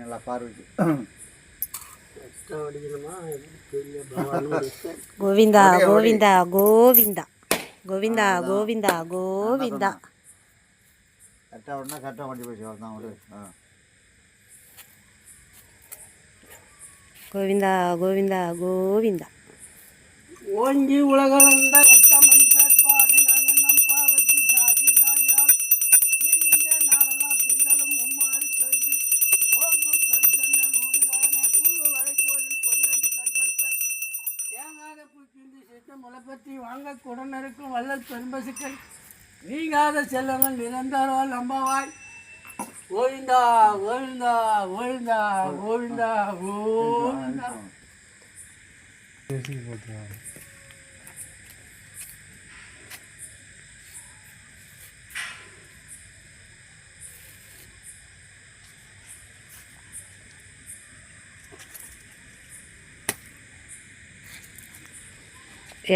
நல்லா பார்வைக்கு. கோவிந்தா கோவிந்தா கோவிந்தா. கோவிந்தா கோவிந்தா கோவிந்தா. கரெக்டாக ஒன்றா கரெக்டாக வண்டி போச்சு வரதான் ஒரு கோவிந்தா கோவிந்தா கோவிந்தா. ஓங்கி உலகளந்த முளைப்பற்றி முளைப்பத்தி வாங்க குடனருக்கும் வள்ளல் பெரும்பசுக்கள் நீங்காத செல்லவன் நிரந்தரவால் நம்பவாய் ஓய்ந்தா ஓய்ந்தா ஓய்ந்தா ஓய்ந்தா ஓய்ந்தா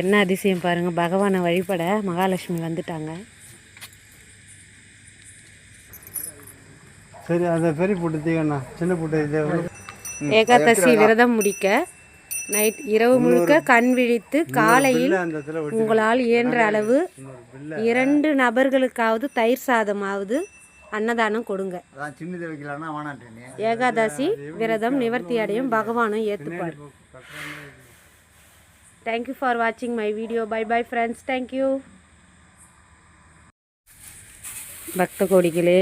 என்ன அதிசயம் பாருங்க. பகவானை வழிபட மகாலட்சுமி வந்துட்டாங்க. சரி அதை பெரிய போட்டு தீங்கண்ணா சின்ன போட்டு ஏகாதசி விரதம் முடிக்க நைட் இரவு முழுக்க கண் விழித்து காலையில் உங்களால் இயன்ற அளவு இரண்டு நபர்களுக்காவது தயிர் சாதமாவது அன்னதானம் கொடுங்க. ஏகாதசி விரதம் நிவர்த்தி அடையும். பகவானும் ஏற்றுப்பார் தேங்க்யூ ஃபார் வாட்சிங் my video bye bye friends thank you பக்த கோடிகளே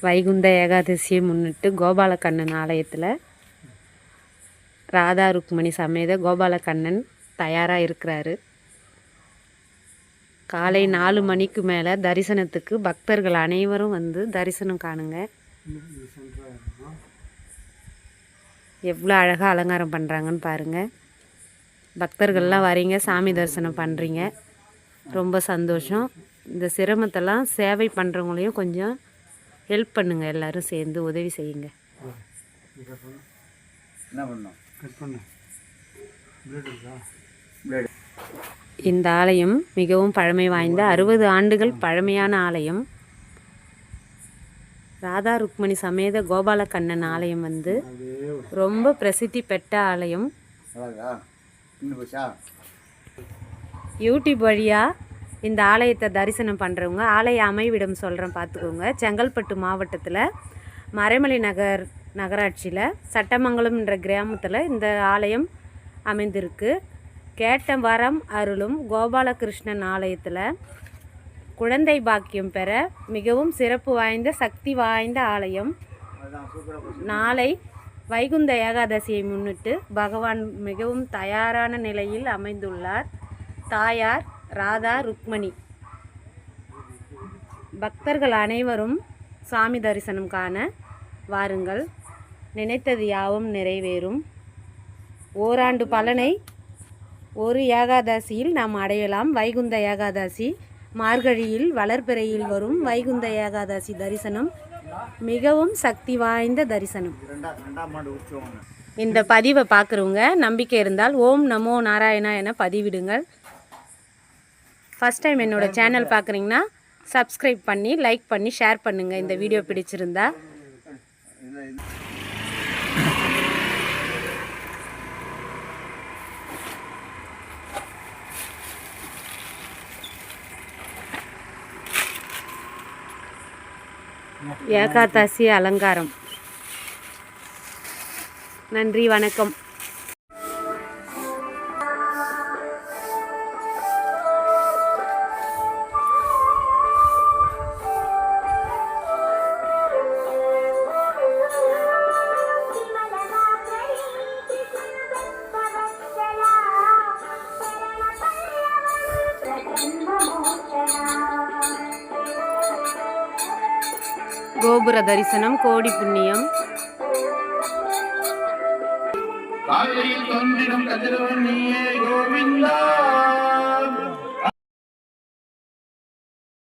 வைகுந்த ஏகாதசியை முன்னிட்டு கோபாலக்கண்ணன் ஆலயத்தில் ராதா ருக்மணி சமேத கோபாலக்கண்ணன் தயாராக இருக்கிறாரு காலை நாலு மணிக்கு மேலே தரிசனத்துக்கு பக்தர்கள் அனைவரும் வந்து தரிசனம் காணுங்க எவ்வளோ அழகாக அலங்காரம் பண்ணுறாங்கன்னு பாருங்கள் பக்தர்கள்லாம் வரீங்க சாமி தரிசனம் பண்ணுறீங்க ரொம்ப சந்தோஷம். இந்த சிரமத்தெல்லாம் சேவை பண்ணுறவங்களையும் கொஞ்சம் ஹெல்ப் பண்ணுங்க எல்லாரும் சேர்ந்து உதவி செய்யுங்க. என்ன பண்ணணும்? கட் பண்ணு. பிளேட் இருக்கா? பிளேடு இந்த ஆலயம் மிகவும் பழமை வாய்ந்த அறுபது ஆண்டுகள் பழமையான ஆலயம். ராதா ருக்மணி சமேத கோபாலக்கண்ணன் ஆலயம் வந்து ரொம்ப பிரசித்தி பெற்ற ஆலயம். யூடியூப் வழியாக இந்த ஆலயத்தை தரிசனம் பண்ணுறவங்க ஆலய அமைவிடம் சொல்கிறேன் பார்த்துக்கோங்க செங்கல்பட்டு மாவட்டத்தில் மறைமலை நகர் நகராட்சியில் சட்டமங்கலம்ன்ற கிராமத்தில் இந்த ஆலயம் அமைந்திருக்கு. கேட்ட வரம் அருளும் கோபாலகிருஷ்ணன் ஆலயத்தில் குழந்தை பாக்கியம் பெற மிகவும் சிறப்பு வாய்ந்த சக்தி வாய்ந்த ஆலயம். நாளை வைகுந்த ஏகாதசியை முன்னிட்டு பகவான் மிகவும் தயாரான நிலையில் அமைந்துள்ளார். தாயார் ராதா ருக்மணி. பக்தர்கள் அனைவரும் சாமி தரிசனம் காண வாருங்கள். நினைத்தது யாவும் நிறைவேறும். ஓராண்டு பலனை ஒரு ஏகாதசியில் நாம் அடையலாம். வைகுந்த ஏகாதசி மார்கழியில் வளர்பிறையில் வரும் வைகுந்த ஏகாதசி தரிசனம் மிகவும் சக்தி வாய்ந்த தரிசனம். இந்த பதிவை பார்க்குறவங்க நம்பிக்கை இருந்தால் ஓம் நமோ நாராயணா என பதிவிடுங்கள். ஃபஸ்ட் டைம் என்னோடய சேனல் பார்க்குறீங்கன்னா சப்ஸ்கிரைப் பண்ணி லைக் பண்ணி ஷேர் பண்ணுங்கள் இந்த வீடியோ பிடிச்சிருந்தா. ஏகாதசி அலங்காரம். நன்றி வணக்கம். கோபுர தரிசனம் கோடி புண்ணியம். காவிரி தோன்றிடும் கதிரவன் நீயே கோவிந்தா.